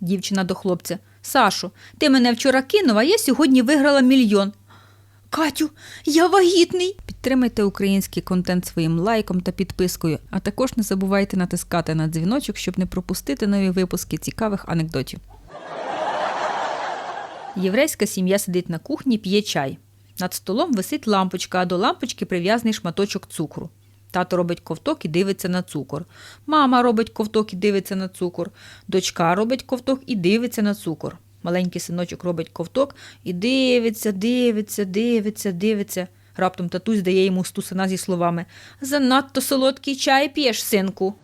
Дівчина до хлопця. Сашо, ти мене вчора кинув, а я сьогодні виграла мільйон. Катю, я вагітний. Підтримайте український контент своїм лайком та підпискою, а також не забувайте натискати на дзвіночок, щоб не пропустити нові випуски цікавих анекдотів. Єврейська сім'я сидить на кухні, п'є чай. Над столом висить лампочка, а до лампочки прив'язаний шматочок цукру. Тато робить ковток і дивиться на цукор. Мама робить ковток і дивиться на цукор. Дочка робить ковток і дивиться на цукор. Маленький синочок робить ковток і дивиться, дивиться, дивиться, дивиться. Раптом татусь дає йому стусана зі словами Занадто солодкий чай п'єш, синку.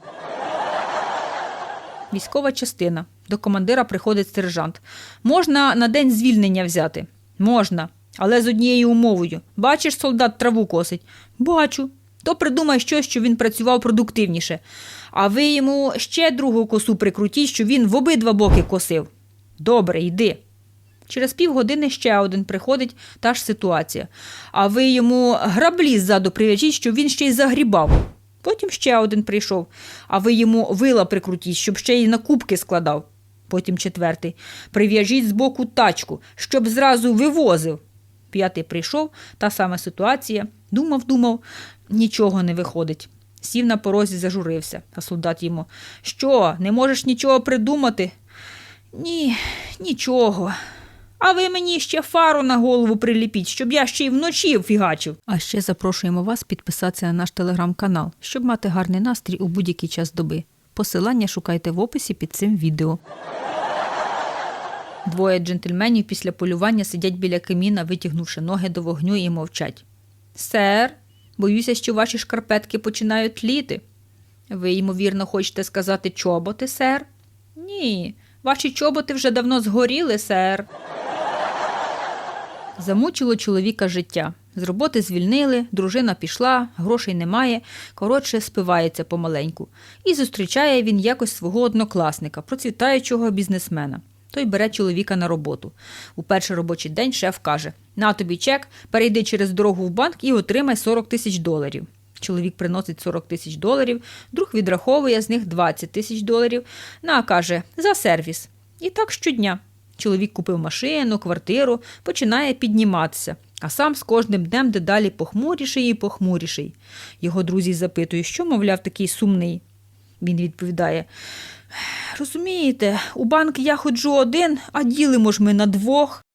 Військова частина. До командира приходить сержант. Можна на день звільнення взяти? Можна, але з однією умовою. Бачиш, солдат траву косить? Бачу. То придумай щось, щоб він працював продуктивніше. А ви йому ще другу косу прикрутіть, щоб він в обидва боки косив. Добре, йди. Через півгодини ще один приходить, та ж ситуація. А ви йому граблі ззаду прив'яжіть, щоб він ще й загрібав. Потім ще один прийшов, а ви йому вила прикрутіть, щоб ще й на кубки складав. Потім четвертий. Прив'яжіть збоку тачку, щоб зразу вивозив. П'ятий прийшов, та сама ситуація. Думав, думав, нічого не виходить. Сів на порозі, зажурився, а солдат йому. Що, не можеш нічого придумати? Ні, нічого. А ви мені ще фару на голову приліпіть, щоб я ще й вночі фігачив. А ще запрошуємо вас підписатися на наш телеграм-канал, щоб мати гарний настрій у будь-який час доби. Посилання шукайте в описі під цим відео. Двоє джентльменів після полювання сидять біля каміна, витягнувши ноги до вогню і мовчать. Сер, боюся, що ваші шкарпетки починають тліти. Ви, ймовірно, хочете сказати чоботи, сер? Ні, ваші чоботи вже давно згоріли, сер. Замучило чоловіка життя. З роботи звільнили, дружина пішла, грошей немає, коротше, спивається помаленьку. І зустрічає він якось свого однокласника, процвітаючого бізнесмена. Той бере чоловіка на роботу. У перший робочий день шеф каже: На тобі чек, перейди через дорогу в банк і отримай 40 тисяч доларів. Чоловік приносить 40 тисяч доларів, друг відраховує з них 20 тисяч доларів. На каже за сервіс. І так щодня. Чоловік купив машину, квартиру, починає підніматися, а сам з кожним днем дедалі похмуріший і похмуріший. Його друзі запитують, що, мовляв, такий сумний. Він відповідає: Розумієте, у банк я ходжу один, а ділимо ж ми на двох.